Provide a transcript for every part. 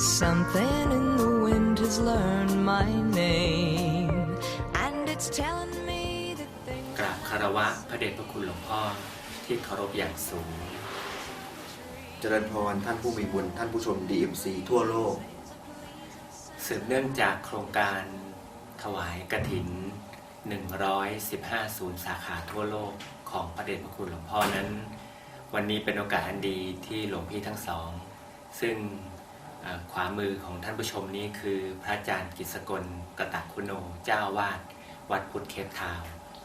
Something in the wind has learned my name, and it's telling me that things. กราบคารวะพระเดชพระคุณหลวงพ่อที่เคารพอย่างสูง เจริญพรท่านผู้มีบุญท่านผู้ชม DMC ทั่วโลก สืบเนื่องจากโครงการถวายกระถิน 115 ศูนย์สาขาทั่วโลกของพระเดชพระคุณหลวงพ่อนั้น วันนี้เป็นโอกาสอันดีที่หลวงพี่ทั้งสอง ซึ่งเอ่อ ขวามือของท่านผู้ชมนี้คือพระอาจารย์กิษกลกตะคุโนเจ้าวาด วัดพุทธเคปทาว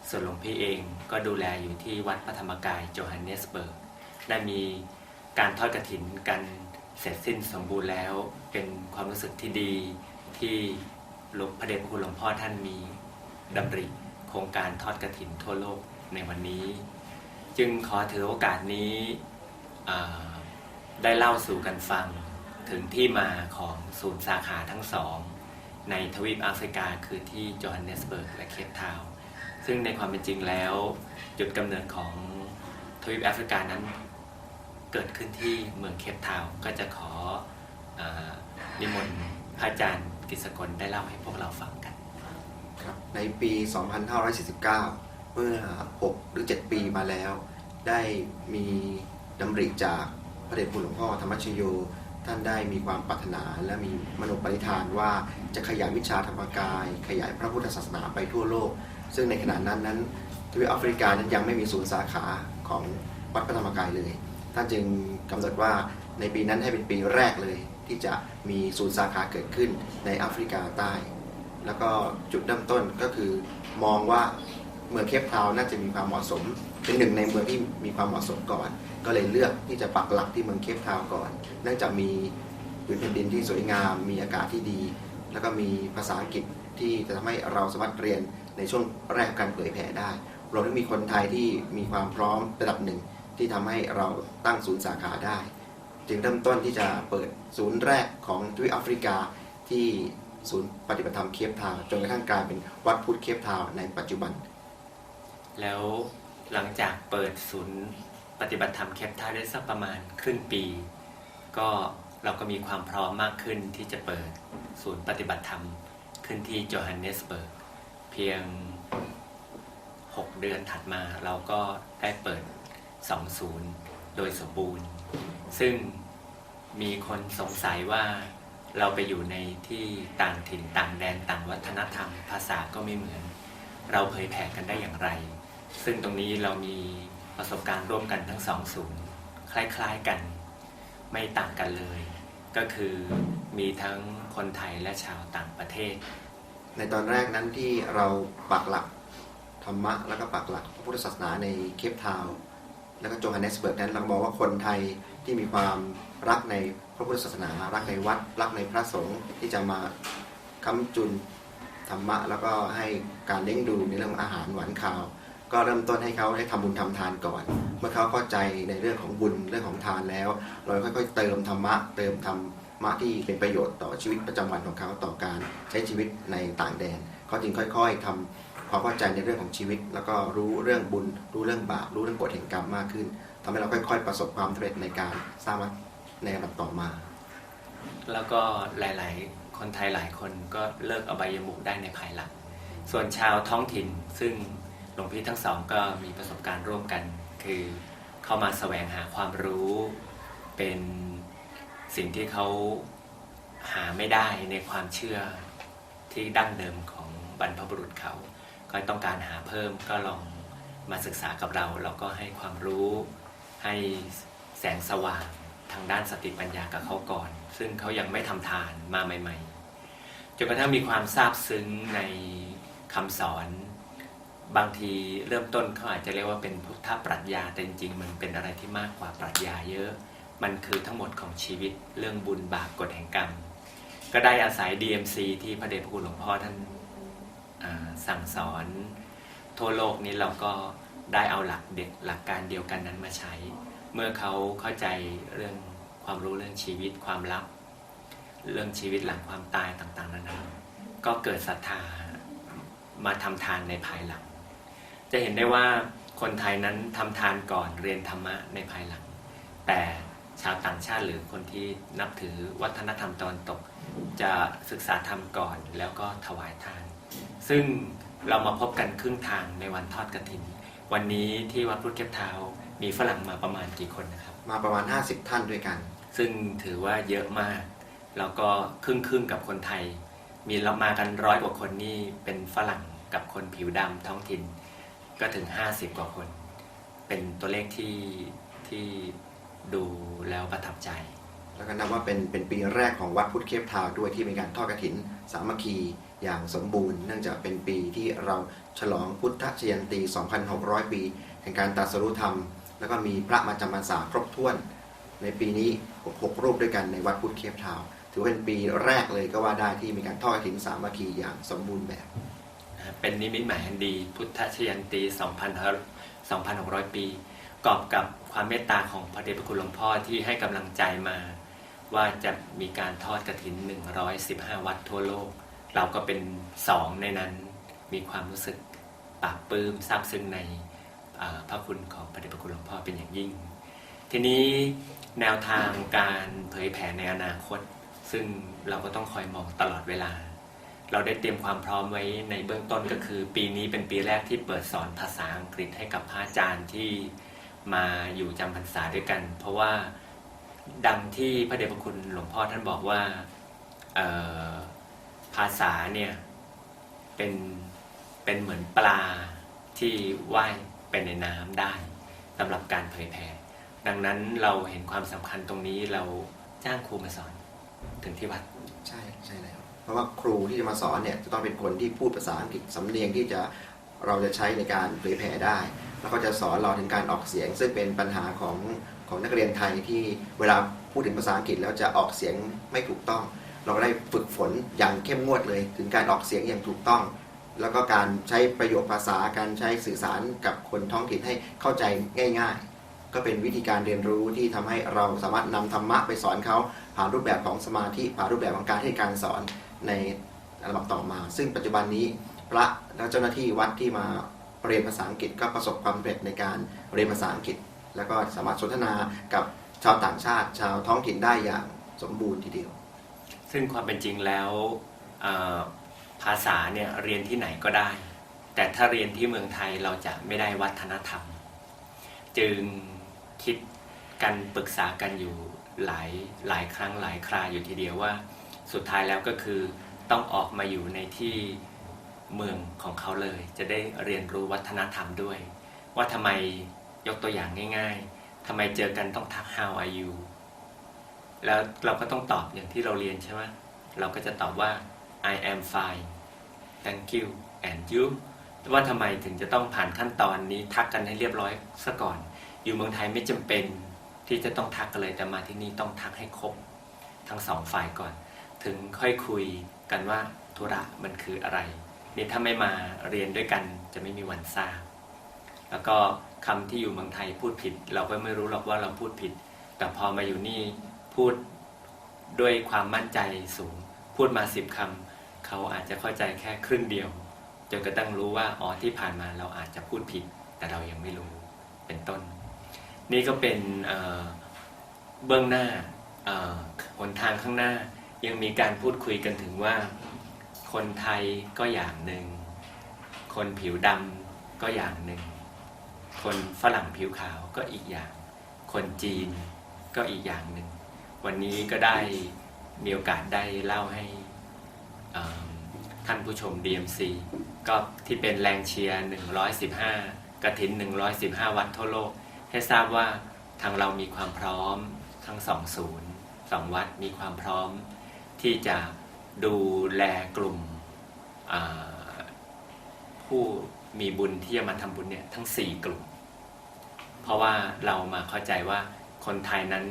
ส่วนหลวงพี่เองก็ดูแลอยู่ที่วัดพระธรรมกายโจฮันเนสเบิร์ก ได้มีการทอดกระถินกันเสร็จสิ้นสมบูรณ์แล้ว เป็นความรู้สึกที่ดีที่หลวงพระเดชพระคุณหลวงพ่อท่านมีดำริโครงการทอดกระถินทั่วโลกในวันนี้ จึงขอถือโอกาสนี้ได้เล่าสู่กันฟัง ถึงที่มาของศูนย์สาขาทั้งสอง ในทวีปแอฟริกาคือที่โจฮันเนสเบิร์กและเคปทาวน์ซึ่งในความเป็นจริงแล้วจุดกำเนิดของทวีปแอฟริกานั้นเกิดขึ้นที่เมืองเคปทาวน์ก็จะขออนิมนต์พระอาจารย์กิษกลได้เล่าให้พวกเราฟังกันครับในปี 2549 เมื่อ 6 หรือ 7 ปีมาแล้ว ได้มีดำริจากพระเดชคุณหลวงพ่อธรรมชโย ท่านได้มีความปรารถนาและมีมโนปณิธานว่าจะขยายวิชาธรรมกาย ขยายพระพุทธศาสนาไปทั่วโลก ซึ่งในขณะนั้นนั้นทวีปแอฟริกานั้นยังไม่มีศูนย์สาขาของวัดพระธรรมกายเลย ท่านจึงกำหนดว่าในปีนั้นให้เป็นปีแรกเลย ที่จะมีศูนย์สาขาเกิดขึ้นในแอฟริกาใต้ แล้วก็จุดเริ่มต้นก็คือมองว่าเมืองเคปทาวน์น่าจะมีความเหมาะสม เป็นหนึ่งในเมืองที่มีความเหมาะสมก่อน ก็เลยเลือกที่จะปักหลักที่เมืองเคปทาวน์ก่อน เนื่องจากมีพื้นแผ่นดินที่สวยงาม มีอากาศที่ดี แล้วก็มีภาษาอังกฤษที่จะทำให้เราสามารถเรียนในช่วงแรกการเผยแผ่ได้รวมถึงมีคนไทยที่มีความพร้อมระดับหนึ่งที่ทำให้เราตั้งศูนย์สาขาได้ จึงเริ่มต้นที่จะเปิดศูนย์แรกของทวีปแอฟริกาที่ศูนย์ปฏิบัติธรรมเคปทาวจนกระทั่งกลายเป็นวัดพุทธเคปทาวในปัจจุบัน แล้ว หลังจากเปิดศูนย์ปฏิบัติธรรมเคปท่าได้สักประมาณครึ่งปี ก็เราก็มีความพร้อมมากขึ้นที่จะเปิดศูนย์ปฏิบัติธรรมขึ้นที่โจฮันเนสเบิร์กเพียง 6 เดือนถัดมาเราก็ได้เปิด2ศูนย์โดยสมบูรณ์ ซึ่งมีคนสงสัยว่าเราไปอยู่ในที่ต่างถิ่นต่างแดนต่างวัฒนธรรม ภาษาก็ไม่เหมือน เราเผยแผ่กันได้อย่างไร ซึ่งตรงนี้เรามีประสบการณ์ร่วมกันทั้งสองศูนย์คล้ายๆกันไม่ต่างกันเลย ก็คือมีทั้งคนไทยและชาวต่างประเทศ ในตอนแรกนั้นที่เราปักหลักธรรมะแล้วก็ปักหลักพระพุทธศาสนาในเคปทาวแล้วก็โจฮันเนสเบิร์กนั้นเรามองว่าคนไทยที่มีความรักในพระพุทธศาสนา รักในวัด รักในพระสงฆ์ที่จะมาค้ำจุนธรรมะแล้วก็ให้การเลี้ยงดูในเรื่ององอาหารหวานข้าว ก็เริ่มต้นให้เขาได้ทำบุญทำทานก่อน เมื่อเขาเข้าใจในเรื่องของบุญเรื่องของทานแล้ว เราค่อยๆเติมธรรมะเติมธรรมะที่เป็นประโยชน์ต่อชีวิตประจำวันของเขาต่อการใช้ชีวิตในต่างแดนเขาจึงค่อย ๆทำความเข้าใจในเรื่องของชีวิต แล้วก็รู้เรื่องบุญ รู้เรื่องบาปรู้เรื่องกฎแห่งกรรมมากขึ้นทำให้เราค่อย ๆ ประสบความสำเร็จในการสร้างวัดในลำดับต่อมา แล้วก็หลาย ๆ คนไทยหลายคนก็เลิกอบายมุขได้ในภายหลังส่วนชาวท้องถิ่นซึ่ง หลวงพี่ทั้งสองก็มีประสบการณ์ร่วมกัน คือเข้ามาแสวงหาความรู้เป็นสิ่งที่เขาหาไม่ได้ในความเชื่อที่ดั้งเดิมของบรรพบุรุษเขา ก็ต้องการหาเพิ่มก็ลองมาศึกษากับเราเราก็ให้ความรู้ให้แสงสว่างทางด้านสติปัญญากับเขาก่อน ซึ่งเขายังไม่ทำทานมาใหม่ ๆจนกระทั่งมีความซาบซึ้งในคำสอน บางทีเริ่มต้นเขาอาจจะเรียกว่าเป็นพุทธปรัชญาแต่จริงๆ มันเป็นอะไรที่มากกว่าปรัชญาเยอะ มันคือทั้งหมดของชีวิตเรื่องบุญบาปกฎแห่งกรรม ก็ได้อาศัย DMC ที่พระเดชพระคุณหลวงพ่อท่านสั่งสอน ทั่วโลกนี้เราก็ได้เอาหลักเด็กหลักการเดียวกันนั้นมาใช้ เมื่อเขาเข้าใจเรื่องความรู้เรื่องชีวิตความลับ เรื่องชีวิตหลังความตายต่างๆนานาก็เกิดศรัทธามาทำทานในภายหลัง จะเห็นได้ว่าคนไทยนั้นทำทานก่อนเรียนธรรมะในภายหลัง แต่ชาวต่างชาติหรือคนที่นับถือวัฒนธรรมตะวันตก จะศึกษาธรรมก่อนแล้วก็ถวายทาน ซึ่งเรามาพบกันครึ่งทางในวันทอดกระถิน วันนี้ที่วัดพุทธเก็บเท้ามีฝรั่งมาประมาณกี่คนนะครับ มาประมาณ 50 ท่านด้วยกัน ซึ่งถือว่าเยอะมาก แล้วก็ครึ่งครึ่งๆกับคนไทย มีเรามากันร้อยกว่าคนนี่เป็นฝรั่งกับคนผิวดำท้องถิ่น ก็ถึง 50 กว่าคน เป็นตัวเลขที่ที่ดูแล้วประทับใจ แล้วก็นับว่าเป็นเป็นปีแรกของวัดพุทธเคปทาวด้วยที่มีการทอดกระถินสามัคคีอย่างสมบูรณ์ เนื่องจากเป็นปีที่เราฉลองพุทธชยันตี 2,600 ปีแห่งการตรัสรู้ธรรม แล้วก็มีพระมาจำพรรษาครบถ้วน ในปีนี้ 6 รูปด้วยกันในวัดพุทธเคปทาวถือเป็นปีแรกเลยก็ว่าได้ที่มีการทอดกระถินสามัคคีอย่างสมบูรณ์แบบ เป็นนิมิตหมายอันดี พุทธชยันตี 2,600 ปี กอบกับความเมตตาของพระเดชพระคุณหลวงพ่อที่ให้กำลังใจมา ว่าจะมีการทอดกระถิน 115 วัดทั่วโลก เราก็เป็นสองในนั้นมีความรู้สึกปาบปลื้มซาบซึ้งในพระคุณของพระเดชพระคุณหลวงพ่อเป็นอย่างยิ่ง ทีนี้แนวทางการเผยแผ่ในอนาคต ซึ่งเราก็ต้องคอยมองตลอดเวลา เราได้เตรียมความพร้อมไว้ในเบื้องต้นก็คือ ปีนี้เป็นปีแรกที่เปิดสอนภาษาอังกฤษให้กับพระอาจารย์ที่มาอยู่จำพรรษาด้วยกัน เพราะว่าดังที่พระเดชพระคุณหลวงพ่อท่านบอกว่าภาษาเนี่ยเป็นเป็นเหมือนปลาที่ว่ายไปในน้ำได้สำหรับการเผยแผ่ดังนั้นเราเห็นความสำคัญตรงนี้เราจ้างครูมาสอนถึงที่วัด ราะว่าครูที่จะมาสอนเนี่ยจะต้องเป็นคนที่พูดภาษาอังกฤษสำเนียงที่จะเราจะใช้ในการเผยแผ่ได้ แล้วก็จะสอนเราถึงการออกเสียง ซึ่งเป็นปัญหาของของนักเรียนไทยที่เวลาพูดถึงภาษาอังกฤษแล้วจะออกเสียงไม่ถูกต้อง เราก็ได้ฝึกฝนอย่างเข้มงวดเลย ถึงการออกเสียงอย่างถูกต้อง แล้วก็การใช้ประโยคภาษาการใช้สื่อสารกับคนท้องถิ่นให้เข้าใจง่าย ๆ ก็เป็นวิธีการเรียนรู้ที่ทำให้เราสามารถนำธรรมะไปสอนเขาผ่านรูปแบบของสมาธิผ่านรูปแบบของการให้การสอน ในลำดับต่อมา ซึ่งปัจจุบันนี้พระและเจ้าหน้าที่วัดที่มาเรียนภาษาอังกฤษก็ประสบความสำเร็จในการเรียนภาษาอังกฤษ แล้วก็สามารถสนทนากับชาวต่างชาติ ชาวท้องถิ่นได้อย่างสมบูรณ์ทีเดียว ซึ่งความเป็นจริงแล้วภาษาเนี่ยเรียนที่ไหนก็ได้ แต่ถ้าเรียนที่เมืองไทยเราจะไม่ได้วัฒนธรรม จึงคิดกันปรึกษากันอยู่หลายหลายครั้งหลายคราอยู่ทีเดียวว่า สุดท้ายแล้วก็คือต้องออกมาอยู่ในที่เมืองของเขาเลย จะได้เรียนรู้วัฒนธรรมด้วย ว่าทำไมยกตัวอย่างง่ายๆทำไมเจอกันต้องทัก how are you แล้วเราก็ต้องตอบอย่างที่เราเรียนใช่ไหมเราก็จะตอบว่า I am fine thank you and you ว่าทำไมถึงจะต้องผ่านขั้นตอนนี้ทักกันให้เรียบร้อยซะก่อน อยู่เมืองไทยไม่จำเป็นที่จะต้องทักกันเลยแต่มาที่นี่ต้องทักให้ครบทั้งสองฝ่ายก่อน ถึงค่อยคุยกันว่าธุระมันคืออะไรนี่ถ้าไม่มาเรียนด้วยกันจะไม่มีวันทราบ แล้วก็คำที่อยู่เมืองไทยพูดผิด เราก็ไม่รู้หรอกว่าเราพูดผิด แต่พอมาอยู่นี่พูดด้วยความมั่นใจสูง พูดมาสิบคำเขาอาจจะเข้าใจแค่ครึ่งเดียวจนกระทั่งรู้ว่าอ๋อที่ผ่านมาเราอาจจะพูดผิด แต่เรายังไม่รู้เป็นต้น นี่ก็เป็นเเบื้องหน้าหนทางข้างหน้า ยังมีการพูดคุยกันถึงว่า คนไทยก็อย่างหนึ่ง คนผิวดำก็อย่างหนึ่ง คนฝรั่งผิวขาวก็อีกอย่าง คนจีนก็อีกอย่างหนึ่ง วันนี้ก็ได้มีโอกาสได้เล่าให้ท่านผู้ชม DMC ก็ที่เป็นแรงเชียร์ 115 กระถิน 115 วัดทั่วโลก ให้ทราบว่าทางเรามีความพร้อมทั้งสองศูนย์สองวัดมีความพร้อม ที่จะดูแลกลุ่มผู้มีบุญที่จะมาทำบุญเนี่ยทั้ง 4 กลุ่ม เพราะว่าเรามาเข้าใจว่าคนไทยนั้น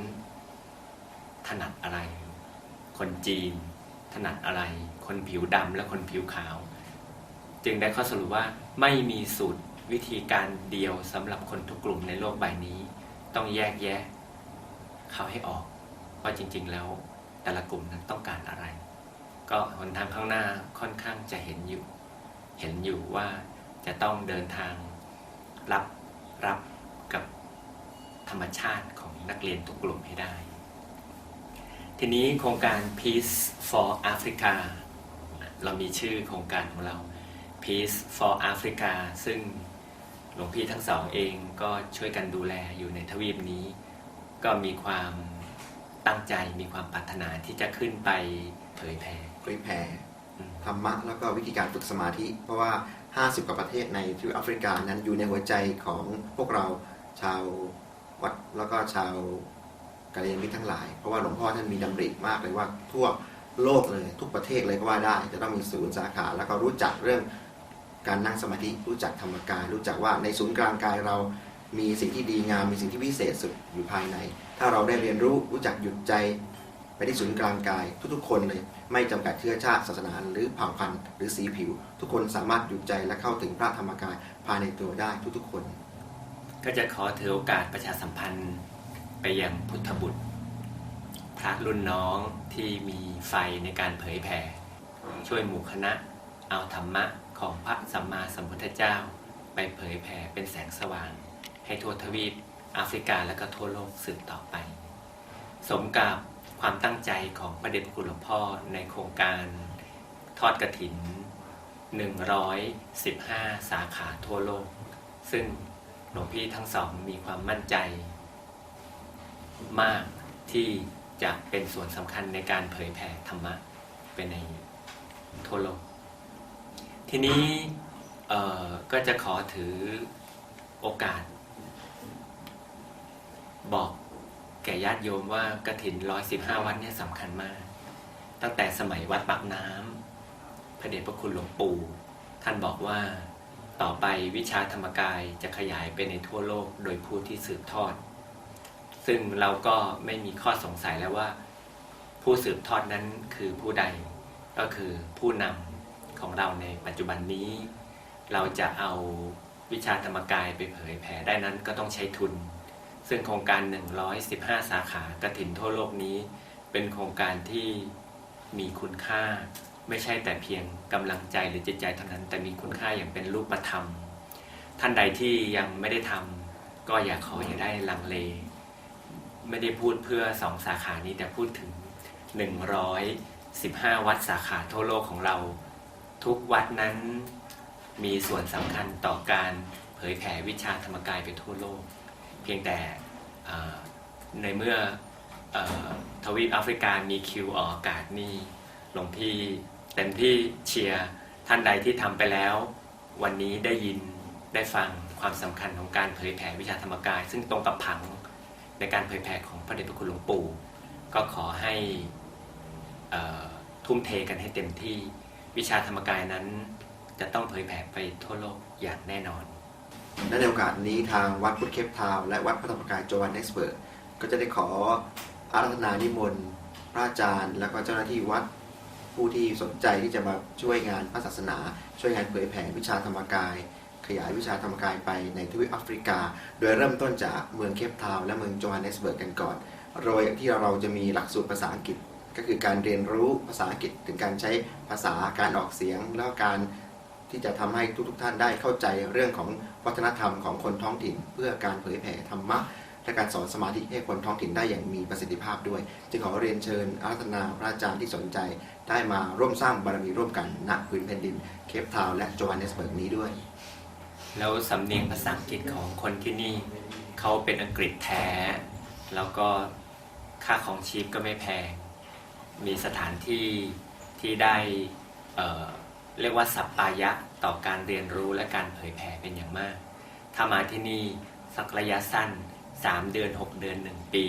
ถนัดอะไร คนจีนถนัดอะไร คนผิวดำและคนผิวขาว จึงได้ข้อสรุปว่าไม่มีสูตรวิธีการเดียวสำหรับคนทุกกลุ่มในโลกใบนี้ ต้องแยกแยะเขาให้ออกว่าจริง ๆแล้ว แต่ละกลุ่มนั้นต้องการอะไร ก็หนทางข้างหน้าค่อนข้างจะเห็นอยู่ เห็นอยู่ว่าจะต้องเดินทางรับรับกับธรรมชาติของนักเรียนทุกกลุ่มให้ได้ ทีนี้โครงการ Peace for Africa เรามีชื่อโครงการของเรา Peace for Africa ซึ่งหลวงพี่ทั้งสองเองก็ช่วยกันดูแลอยู่ในทวีปนี้ ก็มีความ ตั้งใจมีความปรารถนาที่จะขึ้นไปเผยแผ่เผยแผ่อืมธรรมะแล้วก็วิธีการฝึกสมาธิ เพราะว่า 50 กว่าประเทศในทวีปแอฟริกานั้นอยู่ในหัวใจของพวกเราชาววัดแล้วก็ชาวกาเลียนมิตรทั้งหลาย เพราะว่าหลวงพ่อท่านมีดำริมากเลยว่าทั่วโลกเลยทุกประเทศเลยก็ว่าได้จะต้องมีศูนย์สาขา แล้วก็รู้จักเรื่องการนั่งสมาธิรู้จักธรรมกาย รู้จักว่าในศูนย์กลางกายเรา มีสิ่งที่ดีงามมีสิ่งที่พิเศษสุดอยู่ภายใน ถ้าเราได้เรียนรู้รู้จักหยุดใจไปที่ศูนย์กลางกาย ทุกๆ คนเลย ไม่จำกัดเชื้อชาติศาสนาหรือเผ่าพันธุ์หรือสีผิว ทุกคนสามารถหยุดใจและเข้าถึงพระธรรมกายภายในตัวได้ทุกๆ คน ก็จะขอถือโอกาสประชาสัมพันธ์ไปยังพุทธบุตร พระรุ่นน้องที่มีไฟในการเผยแผ่ช่วยหมู่คณะ เอาธรรมะของพระสัมมาสัมพุทธเจ้า ไปเผยแผ่เป็นแสงสว่าง ให้ทั่วทวีปแอฟริกาและก็ทั่วโลกสืบต่อไป สมกับความตั้งใจของประเด็จคุณหลวงพ่อในโครงการทอดกระถิน 115 สาขาทั่วโลก ซึ่งหลวงพี่ทั้งสองมีความมั่นใจ มากที่จะเป็นส่วนสำคัญในการเผยแผ่ธรรมะไปในทั่วโลก ทีนี้ก็จะขอถือโอกาส บอกแก่ญาติโยมว่ากระถินร้อยสิบห้าวัดเนี่ยสำคัญมาก ตั้งแต่สมัยวัดปากน้ำพระเดชพระคุณหลวงปู่ ท่านบอกว่าต่อไปวิชาธรรมกายจะขยายไปในทั่วโลกโดยผู้ที่สืบทอด ซึ่งเราก็ไม่มีข้อสงสัยแล้วว่า ผู้สืบทอดนั้นคือผู้ใดก็คือผู้นำของเราในปัจจุบันนี้ เราจะเอาวิชาธรรมกายไปเผยแผ่ได้นั้นก็ต้องใช้ทุน ซึ่งโครงการ 115 สาขากระถินทั่วโลกนี้ เป็นโครงการที่มีคุณค่า ไม่ใช่แต่เพียงกำลังใจหรือจิตใจเท่านั้น แต่มีคุณค่าอย่างเป็นรูปธรรม ท่านใดที่ยังไม่ได้ทำก็อย่าขออย่าได้ลังเล ไม่ได้พูดเพื่อสองสาขานี้แต่พูดถึง 115 วัดสาขาทั่วโลกของเรา ทุกวัดนั้นมีส่วนสำคัญต่อการเผยแผ่วิชาธรรมกายไปทั่วโลก เพียงแต่ในเมื่ออทวีปแอฟริกามีคิวออกอากาศนี่หลวงพี่เต็มที่เชียร์ท่านใดที่ทำไปแล้ว วันนี้ได้ยินได้ฟังความสำคัญของการเผยแผ่วิชาธรรมกาย ซึ่งตรงกับผังในการเผยแผ่ของพระเดชพระคุณหลวงปู่ ก็ขอให้ทุ่มเทกันให้เต็มที่วิชาธรรมกายนั้น จะต้องเผยแผ่ไปทั่วโลกอย่างแน่นอน และในโอกาสนี้ทางวัดพุทธเคปทาวและวัดพระธรรมกายโจวันเนสเบิร์กก็จะได้ขออารัธนานิมนต์พระอาจารย์ และก็เจ้าหน้าที่วัดผู้ที่สนใจที่จะมาช่วยงานพระศาสนา ช่วยงานเผยแผ่วิชาธรรมกาย ขยายวิชาธรรมกายไปในทวีปแอฟริกา โดยเริ่มต้นจากเมืองเคปทาวและเมืองโจฮันเนสเบิร์กกันก่อน โดยที่เราจะมีหลักสูตรภาษาอังกฤษ ก็คือการเรียนรู้ภาษาอังกฤษถึงการใช้ภาษาการออกเสียง แล้วการ ที่จะทำให้ทุกๆท่านได้เข้าใจเรื่องของวัฒนธรรมของคนท้องถิ่น เพื่อการเผยแผ่ธรรมะและการสอนสมาธิให้คนท้องถิ่นได้อย่างมีประสิทธิภาพด้วย จึงขอเรียนเชิญอารัธนาพระอาจารย์ที่สนใจ ได้มาร่วมสร้างบารมีร่วมกันณพื้นแผ่นดิน เคปทาวน์และโจฮันเนสเบิร์กนี้ด้วย แล้วสำเนียงภาษาอังกฤษของคนที่นี่เขาเป็นอังกฤษแท้ แล้วก็ค่าของชีพก็ไม่แพง มีสถานที่ที่ได้ เรียกว่าสัปปายะต่อการเรียนรู้และการเผยแผ่เป็นอย่างมาก ถ้ามาที่นี่สักระยะสั้น 3 เดือน 6 เดือน 1 ปี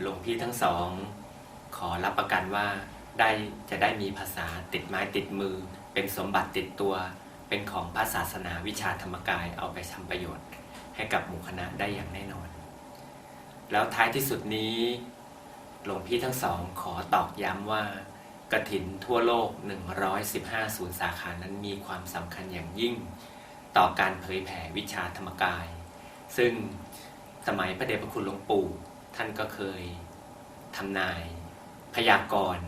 หลวงพี่ทั้งสอง ขอรับประกันว่าได้จะได้มีภาษาติดไม้ติดมือ เป็นสมบัติติดตัว เป็นของพระศาสนาวิชาธรรมกายเอาไปทำประโยชน์ ให้กับหมู่คณะได้อย่างแน่นอน แล้วท้ายที่สุดนี้หลวงพี่ทั้งสองขอตอกย้ำว่า กระถินทั่วโลก 115 ศูนย์สาขานั้นมีความสำคัญอย่างยิ่ง ต่อการเผยแผ่วิชาธรรมกาย ซึ่งสมัยพระเดชพระคุณหลวงปู่ ท่านก็เคยทำนาย พยากรณ์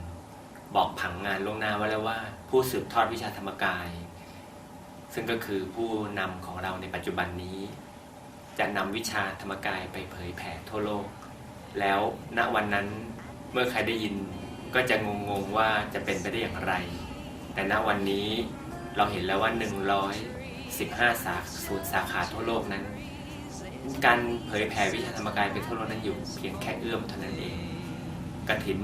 บอกผังงานล่วงหน้าไว้แล้วว่า ผู้สืบทอดวิชาธรรมกาย ซึ่งก็คือผู้นำของเราในปัจจุบันนี้ จะนำวิชาธรรมกายไปเผยแผ่ทั่วโลก แล้วณวันนั้นเมื่อใครได้ยิน ก็จะงงๆว่าจะเป็นไปได้อย่างไร แต่ณวันนี้เราเห็นแล้วว่า 115 สาศูนย์สาขาทั่วโลกนั้น การเผยแผ่วิชาธรรมกายไปทั่วโลกนั้นอยู่เพียงแค่เอื้อมเท่านั้นเองกฐิน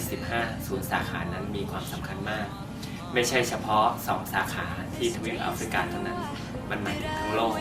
115 ศูนย์สาขานั้นมีความสำคัญมาก ไม่ใช่เฉพาะ 2 สาขาที่ทวีปแอฟริกาเท่านั้น มันหมายถึงทั้งโลก